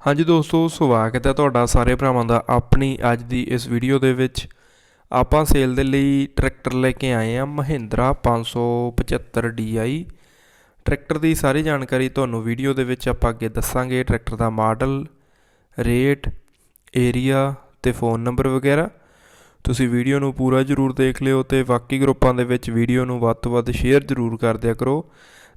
ਹਾਂਜੀ ਦੋਸਤੋ, ਸਵਾਗਤ ਹੈ ਤੁਹਾਡਾ ਸਾਰੇ ਭਰਾਵਾਂ ਦਾ ਆਪਣੀ ਅੱਜ ਦੀ ਇਸ ਵੀਡੀਓ ਦੇ ਵਿੱਚ। ਆਪਾਂ ਸੇਲ ਦੇ ਲਈ ਟਰੈਕਟਰ ਲੈ ਕੇ ਆਏ ਹਾਂ ਮਹਿੰਦਰਾ 575 DI ਟਰੈਕਟਰ ਦੀ ਸਾਰੀ ਜਾਣਕਾਰੀ ਤੁਹਾਨੂੰ ਵੀਡੀਓ ਦੇ ਵਿੱਚ ਆਪਾਂ ਅੱਗੇ ਦੱਸਾਂਗੇ। ਟਰੈਕਟਰ ਦਾ ਮਾਡਲ ਰੇਟ ਏਰੀਆ ਤੇ ਫੋਨ ਨੰਬਰ ਵਗੈਰਾ। ਤੁਸੀਂ ਵੀਡੀਓ ਨੂੰ ਪੂਰਾ ਜ਼ਰੂਰ ਦੇਖ ਲਿਓ ਤੇ ਬਾਕੀ ਗਰੁੱਪਾਂ ਦੇ ਵਿੱਚ ਵੀਡੀਓ ਨੂੰ ਵੱਧ ਤੋਂ ਵੱਧ ਸ਼ੇਅਰ ਜ਼ਰੂਰ ਕਰ ਦਿਆ ਕਰੋ।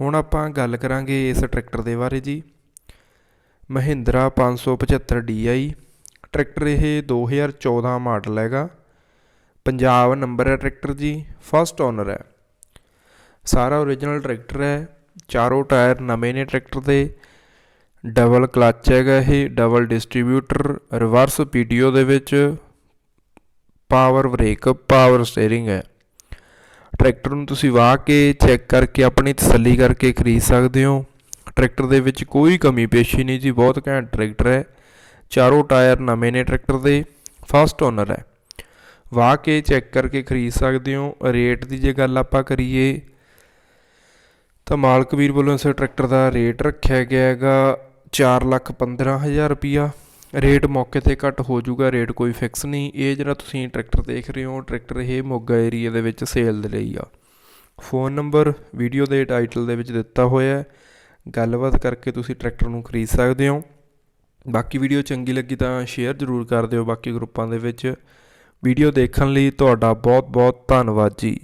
ਹੁਣ ਆਪਾਂ ਗੱਲ ਕਰਾਂਗੇ ਇਸ ਟਰੈਕਟਰ ਦੇ ਬਾਰੇ ਜੀ। ਮਹਿੰਦਰਾ 575 DI ਟਰੈਕਟਰ ਇਹ 2014 ਮਾਡਲ ਹੈਗਾ। ਪੰਜਾਬ ਨੰਬਰ ਹੈ ਟਰੈਕਟਰ ਜੀ, ਫਸਟ ਓਨਰ ਹੈ। ਸਾਰਾ ਓਰੀਜਨਲ ਟਰੈਕਟਰ ਹੈ, ਚਾਰੋਂ ਟਾਇਰ ਨਵੇਂ ਨੇ ਟਰੈਕਟਰ ਦੇ। ਡਬਲ ਕਲਚ ਹੈਗਾ ਇਹ, ਡਬਲ ਡਿਸਟ੍ਰੀਬਿਊਟਰ, ਰਿਵਰਸ ਪੀਟੀਓ ਦੇ ਵਿੱਚ। ਪਾਵਰ ਬ੍ਰੇਕ, ਪਾਵਰ ਸਟੀਅਰਿੰਗ ਹੈ। ਟਰੈਕਟਰ ਨੂੰ ਤੁਸੀਂ ਵਾਹ ਕੇ ਚੈੱਕ ਕਰਕੇ ਆਪਣੀ ਤਸੱਲੀ ਕਰਕੇ ਖਰੀਦ ਸਕਦੇ ਹੋ। ਟਰੈਕਟਰ ਦੇ ਵਿੱਚ ਕੋਈ ਕਮੀ ਪੇਸ਼ੀ ਨਹੀਂ ਜੀ, ਬਹੁਤ ਘੈਂਟ ਟਰੈਕਟਰ ਹੈ। ਚਾਰੋਂ ਟਾਇਰ ਨਵੇਂ ਨੇ ਟਰੈਕਟਰ ਦੇ, ਫਸਟ ਓਨਰ ਹੈ। ਵਾਹ ਕੇ ਚੈੱਕ ਕਰਕੇ ਖਰੀਦ ਸਕਦੇ ਹੋ। ਰੇਟ ਦੀ ਜੇ ਗੱਲ ਆਪਾਂ ਕਰੀਏ, ਤਾਂ ਮਾਲਕ ਵੀਰ ਵੱਲੋਂ ਇਸ ਟਰੈਕਟਰ ਦਾ ਰੇਟ ਰੱਖਿਆ ਗਿਆ ਹੈਗਾ 415000 ਰੁਪਿਆ ਰੇਟ ਮੌਕੇ ਤੇ ਘੱਟ ਹੋ ਜਾਊਗਾ, ਰੇਟ ਕੋਈ ਫਿਕਸ ਨਹੀਂ। ਇਹ ਜਿਹੜਾ ਤੁਸੀਂ ਟਰੈਕਟਰ ਦੇਖ ਰਹੇ ਹੋ, ਟਰੈਕਟਰ ਇਹ ਮੋਗਾ ਏਰੀਆ ਦੇ ਵਿੱਚ ਸੇਲ ਦੇ ਲਈ ਆ। ਫੋਨ ਨੰਬਰ ਵੀਡੀਓ ਦੇ ਟਾਈਟਲ ਦੇ ਵਿੱਚ ਦਿੱਤਾ ਹੋਇਆ ਹੈ। ਗੱਲਬਾਤ ਕਰਕੇ ਤੁਸੀਂ ਟਰੈਕਟਰ ਨੂੰ ਖਰੀਦ ਸਕਦੇ ਹੋ। ਬਾਕੀ ਵੀਡੀਓ ਚੰਗੀ ਲੱਗੀ ਤਾਂ ਸ਼ੇਅਰ ਜ਼ਰੂਰ ਕਰ ਦਿਓ ਬਾਕੀ ਗਰੁੱਪਾਂ ਦੇ ਵਿੱਚ। ਵੀਡੀਓ ਦੇਖਣ ਲਈ ਤੁਹਾਡਾ ਬਹੁਤ ਬਹੁਤ ਧੰਨਵਾਦ ਜੀ।